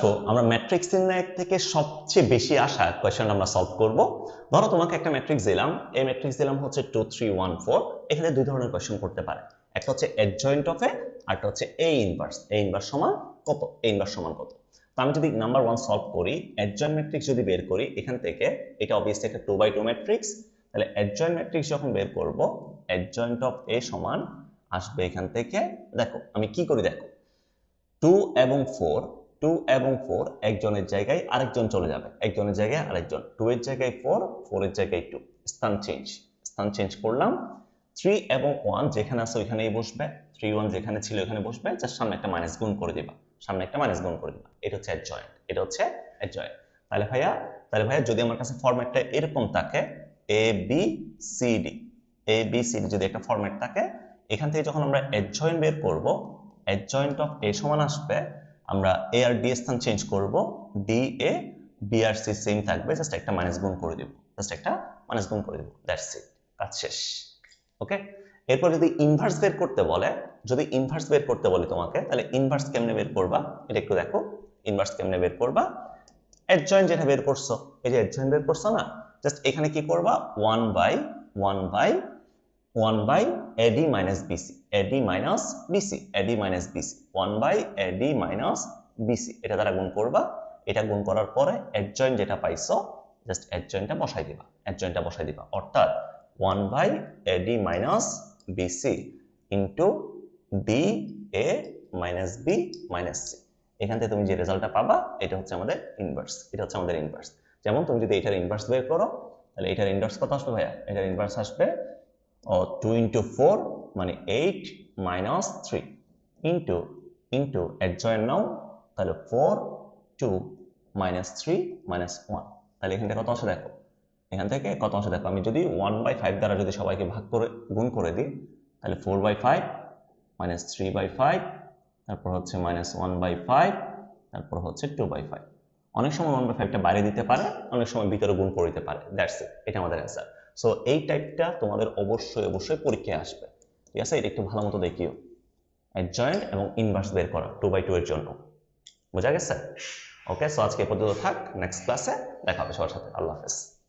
আসো, আমরা ম্যাট্রিক্স নির্ণায়ক থেকে সবচেয়ে বেশি আসা কোয়েশ্চেন আমরা সলভ করব। ধরো তোমাকে একটা ম্যাট্রিক্স দিলাম, এই ম্যাট্রিক্স দিলাম হচ্ছে টু থ্রি ওয়ান ফোর এখানে দুই ধরনের কোয়েশ্চেন করতে পারে। একটা হচ্ছে এডজয়েন্ট অফ এ আর একটা হচ্ছে এ ইনভার্স এ ইনভার্স সমান কত? এ ইনভার্স সমান কত? তো আমি যদি নাম্বার ওয়ান সলভ করি অ্যাডজয়েন্ট ম্যাট্রিক্স যদি বের করি, এখান থেকে এটা অবভিয়াসলি একটা টু বাই টু ম্যাট্রিক্স তাহলে অ্যাডজয়েন্ট ম্যাট্রিক্স যখন বের করব অ্যাডজয়েন্ট অফ এ সমান আসবে এখান থেকে। দেখো, আমি কি করি দেখো? টু এবং ফোর টু এবং ফোর একজনের জায়গায় আরেকজন চলে যাবে। একজনের জায়গায় আরেকজন। টু এর জায়গায় ফোর ফোর এর জায়গায় টু স্থান চেঞ্জ স্থান চেঞ্জ করলাম। থ্রি এবং ওয়ান যেখানে আছে ওইখানেই বসবে। থ্রি ওয়ান যেখানে ছিল ওখানে বসবে। যার সামনে একটা মাইনাস গুণ করে দিবা। সামনে একটা মাইনাস গুণ করে দিবা। এটা হচ্ছে অ্যাডজয়েন্ট এটা হচ্ছে অ্যাডজয়েন্ট তাহলে ভাইয়া তাহলে ভাইয়া যদি আমার কাছে ফরম্যাটটা এরকম থাকে A B C D A B C D যদি একটা ফরম্যাট থাকে, এখান থেকে যখন আমরা অ্যাডজয়েন্ট বের করব অ্যাডজয়েন্ট অফ এ সমান আসবে আমরা এ আর ডি স্থান চেঞ্জ করব ডি এ বি আর সি সেম থাকবে জাস্ট একটা মাইনাস গুণ করে দিব জাস্ট একটা মাইনাস গুণ করে দিব দ্যাটস ইট কাজ শেষ ওকে এরপর যদি ইনভার্স বের করতে বলে, যদি ইনভার্স বের করতে বলে তোমাকে, তাহলে ইনভার্স কেমনে বের করবা? এটা একটু দেখো ইনভার্স কেমনে বের করবা? অ্যাডজয়েন্ট যেটা বের করছ, এই যে অ্যাডজয়েন্ট বের করছ না জাস্ট এখানে কি করবা? One by one by one by AD minus BC AD minus BC AD minus BC one by AD minus BC এটা দ্বারা গুণ করবা। এটা গুণ করার পরে অ্যাডজয়েন্ট যেটা পাইছো জাস্ট অ্যাডজয়েন্টটা বসাই দিবা। অ্যাডজয়েন্টটা বসাই দিবা। অর্থাৎ one by AD minus BC into D A minus B minus C এখান থেকে তুমি যে রেজাল্টটা পাবা, এটা হচ্ছে আমাদের ইনভার্স এটা হচ্ছে আমাদের ইনভার্স যেমন তুমি যদি এটার ইনভার্স বের করো, তাহলে এটার ইনভার্স কত আসবে ভাইয়া? এটার ইনভার্স আসবে ও টু ইন্টু ফোর মানে eight minus three into into adjoint now তাহলে four two minus three minus one তাহলে এখান থেকে কত আসে দেখো? এখান থেকে কত আসে দেখো? আমি যদি ওয়ান বাই ফাইভ দ্বারা যদি সবাইকে ভাগ করে, গুণ করে দিই, তাহলে four by five minus three by five তারপর হচ্ছে মাইনাস ওয়ান বাই ফাইভ তারপর হচ্ছে টু বাই ফাইভ অনেক সময় ওয়ান বাই ফাইভটা বাইরে দিতে পারে, অনেক সময় ভিতরে গুণ করে দিতে পারে। দ্যাটস ইট এটা আমাদের অ্যান্সার সো এই টাইপটা তোমাদের অবশ্যই অবশ্যই পরীক্ষায় আসবে। ঠিক আছে? এটা একটু ভালো মতো দেখিও। জয়েন্ট এবং ইনভার্স বের করা টু বাই টু এর জন্য। বোঝা গেছে? ওকে সো আজকে পর্যন্ত থাক। নেক্সট ক্লাসে দেখা হবে সবার সাথে। আল্লাহ হাফেজ।